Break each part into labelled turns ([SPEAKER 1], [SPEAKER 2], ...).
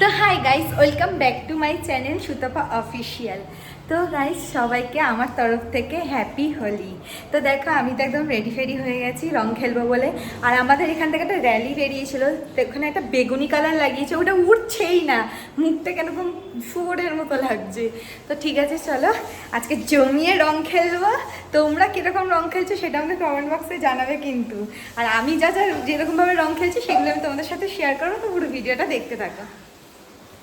[SPEAKER 1] তো hi guys welcome back to my channel Sutapa official তো guys সবাইকে আমার তরফ থেকে হ্যাপি হোলি তো দেখো, আমি তো একদম রেডি ফেডি হয়ে গেছি, রং খেলব বলে। আর আমাদের এখান থেকে একটা র্যালি বেরিয়েছিল ওখানে একটা বেগুনি কালার লাগিয়েছে, ওটা উঠছেই না। মুখটা কেরকম শুয়োরের মতো লাগছে। তো ঠিক আছে, চলো, আজকে জমিয়ে রং খেলব। তোমরা কীরকম রং খেলছো সেটা আমাকে কমেন্ট বক্সে জানাবে কিন্তু। আর আমি যা যা যেরকমভাবে রং খেলছি, সেগুলো আমি তোমাদের সাথে শেয়ার করব তো পুরো ভিডিওটা দেখতে থাকো।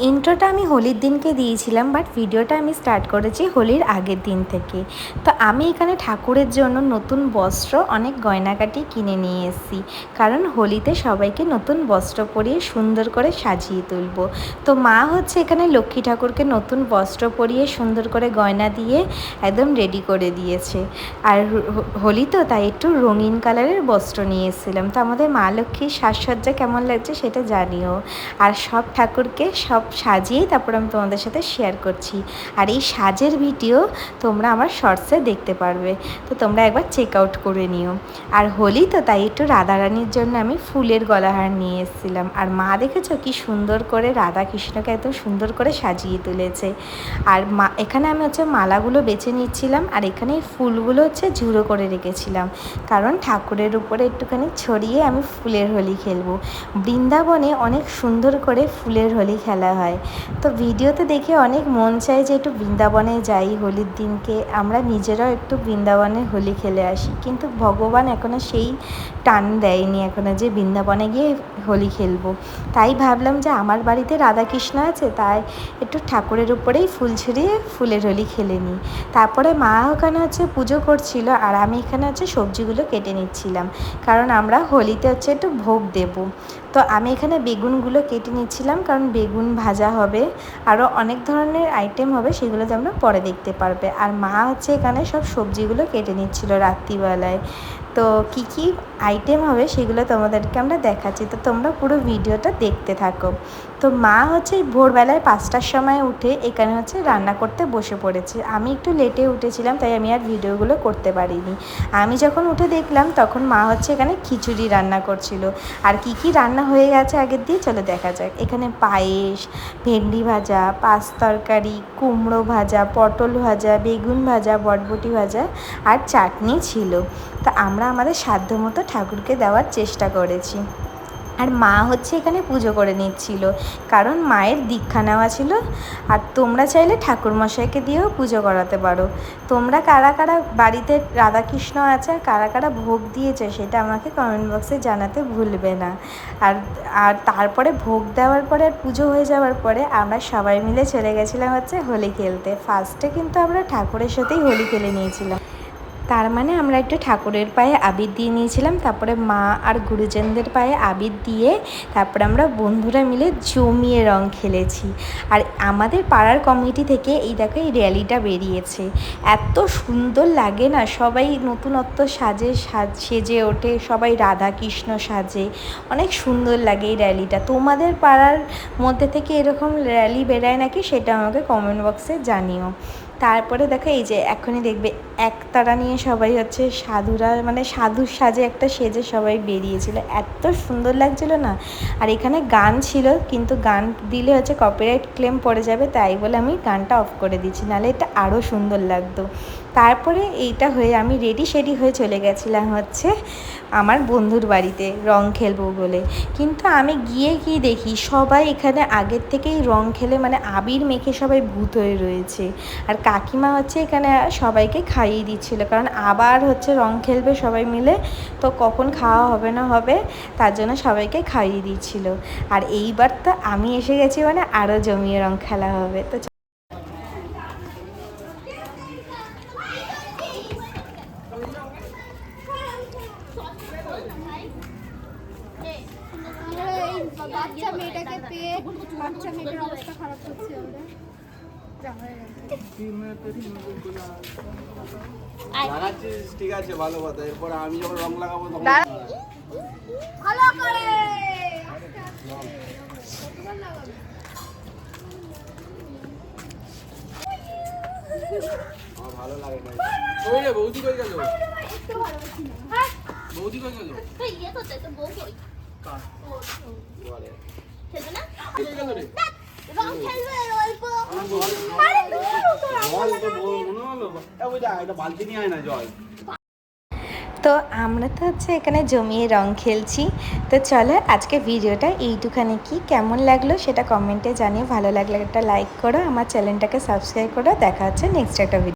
[SPEAKER 2] ইন্ট্রোটা আমি হোলির দিনকে দিয়েছিলাম বাট ভিডিওটা আমি স্টার্ট করেছি হোলির আগের দিন থেকে। তো আমি এখানে ঠাকুরের জন্য নতুন বস্ত্র, অনেক গয়নাকাটি কিনে নিয়ে এসেছি। কারণ হোলিতে সবাইকে নতুন বস্ত্র পরিয়ে সুন্দর করে সাজিয়ে তুলব। তো মা হচ্ছে এখানে লক্ষ্মী ঠাকুরকে নতুন বস্ত্র পরিয়ে সুন্দর করে গয়না দিয়ে একদম রেডি করে দিয়েছে। আর হোলি তো, তাই একটু রঙিন কালারের বস্ত্র নিয়ে এসেছিলাম। তো আমাদের মা লক্ষ্মীর সাজসজ্জা কেমন লাগছে সেটা জানিও। আর সব ঠাকুরকে সব সাজিয়েই তারপর আমি তোমাদের সাথে শেয়ার করছি। আর এই সাজের ভিডিও তোমরা আমার শর্টসে দেখতে পারবে। তো তোমরা একবার চেক আউট করে নিও। আর হোলি তো তাই একটু রাধারানীর জন্য আমি ফুলের গলাহার নিয়ে এসেছিলাম। আর মা দেখেছ কি সুন্দর করে রাধা কৃষ্ণকে এত সুন্দর করে সাজিয়ে তুলেছে। আর মা, এখানে আমি হচ্ছে মালাগুলো বেছে নিচ্ছিলাম। আর এখানে এই ফুলগুলো হচ্ছে ঝুড়ো করে রেখেছিলাম। কারণ ঠাকুরের উপরে একটুখানি ছড়িয়ে আমি ফুলের হোলি খেলব। বৃন্দাবনে অনেক সুন্দর করে ফুলের হোলি খেলা হয়। তো ভিডিওতে দেখে অনেক মন চায় যে একটু বৃন্দাবনে যাই হোলির দিনকে। আমরা নিজেরাও একটু বৃন্দাবনে হোলি খেলে আসি। কিন্তু ভগবান এখনও সেই টান দেয়নি এখনও যে বৃন্দাবনে গিয়ে হোলি খেলব। তাই ভাবলাম যে আমার বাড়িতে রাধাকৃষ্ণ আছে, তাই একটু ঠাকুরের উপরেই ফুল ছড়িয়ে ফুলের হোলি খেলে নিই তারপরে মা ওখানে হচ্ছে পুজো করছিল আর আমি এখানে হচ্ছে সবজিগুলো কেটে নিচ্ছিলাম। কারণ আমরা হোলিতে হচ্ছে একটু ভোগ দেবো। তো আমি এখানে বেগুনগুলো কেটে নিচ্ছিলাম কারণ বেগুন ভাজা হবে, আরও অনেক ধরনের আইটেম হবে, সেগুলো তোমরা পরে দেখতে পারবে। আর মা হচ্ছে এখানে সব সবজিগুলো কেটে নিচ্ছিল রাত্রিবেলায়। তো কি কি আইটেম হবে সেগুলো তোমাদেরকে আমরা দেখাচ্ছি। তো তোমরা পুরো ভিডিওটা দেখতে থাকো। তো মা হচ্ছে ভোরবেলায় পাঁচটার সময় উঠে এখানে হচ্ছে রান্না করতে বসে পড়েছে। আমি একটু লেটে উঠেছিলাম, তাই আমি আর ভিডিওগুলো করতে পারিনি। আমি যখন উঠে দেখলাম, তখন মা হচ্ছে এখানে খিচুড়ি রান্না করছিল। আর কি কি রান্না হয়ে গেছে আগের দিয়ে চলো দেখা যাক। এখানে পায়েস, ভেন্ডি ভাজা, পাঁচ তরকারি, কুমড়ো ভাজা, পটল ভাজা, বেগুন ভাজা, বটবটি ভাজা আর চাটনি ছিল। তা আমরা আমাদের সাধ্য মতো ঠাকুরকে দেওয়ার চেষ্টা করেছি। আর মা হচ্ছে এখানে পুজো করে নিচ্ছিল। কারণ মায়ের দীক্ষা নেওয়া ছিল। আর তোমরা চাইলে ঠাকুরমশাইকে দিয়েও পুজো করাতে পারো। তোমরা কারা কারা বাড়িতে রাধাকৃষ্ণ আছে আর কারা কারা ভোগ দিয়েছে সেটা আমাকে কমেন্ট বক্সে জানাতে ভুলবে না। আর আর তারপরে ভোগ দেওয়ার পরে আর পুজো হয়ে যাওয়ার পরে আমরা সবাই মিলে চলে গেছিলাম হচ্ছে হোলি খেলতে। ফার্স্টে কিন্তু আমরা ঠাকুরের সাথেই হোলি খেলে নিয়েছিলাম। তার মানে আমরা একটু ঠাকুরের পায়ে আবির দিয়ে নিয়েছিলাম, তারপরে মা আর গুরুজনদের পায়ে আবির দিয়ে তারপরে আমরা বন্ধুরা মিলে জমিয়ে রং খেলেছি। আর আমাদের পাড়ার কমিটি থেকে এই দেখো এই র্যালিটা বেরিয়েছে। এত সুন্দর লাগে না? সবাই নতুনত্ব সাজে, সাজ, সেজে ওঠে, সবাই রাধা কৃষ্ণ সাজে। অনেক সুন্দর লাগে এই র্যালিটা তোমাদের পাড়ার মধ্যে থেকে এরকম র্যালি বেরায় নাকি? সেটা আমাকে কমেন্ট বক্সে জানিও। তারপরে দেখো এই যে এখনই দেখবে, একতারা নিয়ে সবাই হচ্ছে সাধুরা মানে সাধুর সাজে একটা সেজে সবাই বেরিয়েছিল। এত সুন্দর লাগছিল না? আর এখানে গান ছিল, কিন্তু গান দিলে হচ্ছে কপিরাইট ক্লেম পড়ে যাবে, তাই বলে আমি গানটা অফ করে দিচ্ছি, নাহলে এটা আরও সুন্দর লাগতো। তারপরে এইটা হয়ে আমি রেডি সেডি হয়ে চলে গেছিলাম হচ্ছে আমার বন্ধুর বাড়িতে রং খেলব বলে। কিন্তু আমি গিয়ে কি দেখি, সবাই এখানে আগের থেকেই রং খেলে মানে আবির মেখে সবাই ভূত হয়ে রয়েছে। আর কাকিমা হচ্ছে এখানে সবাইকে খাইয়ে দিচ্ছিল, কারণ আবার হচ্ছে রং খেলবে সবাই মিলে, তো কখন খাওয়া হবে না হবে তার জন্য সবাইকে খাইয়ে দিচ্ছিল। আর এইবার তো আমি এসে গেছি মানে আরও জমিয়ে রং খেলা হবে। তো
[SPEAKER 3] বাচ্চা মেয়েটাকে পেয়ে বাচ্চা মেয়েটার অবস্থা খারাপ হচ্ছে
[SPEAKER 4] ঠিক আছে ভালো কথা। এরপরে আমি যখন রং লাগাবো তখন
[SPEAKER 3] ভালো করে।
[SPEAKER 4] আমার ভালো লাগে না। বৌদি কই গেল?
[SPEAKER 3] একটু ভালোবাসি না।
[SPEAKER 4] বৌদি কই গেল
[SPEAKER 3] তুই ইয়ে করতে তো বউ কই
[SPEAKER 4] ঘরে
[SPEAKER 3] খেলবে না
[SPEAKER 4] কই গেল রে
[SPEAKER 3] রং খেলবে অল্প
[SPEAKER 4] আরে জল তো বল মনে হলো এ দা এটা বালতি নিয়ে আয় না জল
[SPEAKER 2] তো আমরা তো হচ্ছে এখানে জমিয়ে রং খেলছি। তো চলো আজকে ভিডিওটা এইটুখানে। কি কেমন লাগল সেটা কমেন্টে জানিয়ে ভালো লাগলে একটা লাইক করো। আমার চ্যানেলটাকে সাবস্ক্রাইব করো। দেখা হচ্ছে নেক্সট একটা ভিডিও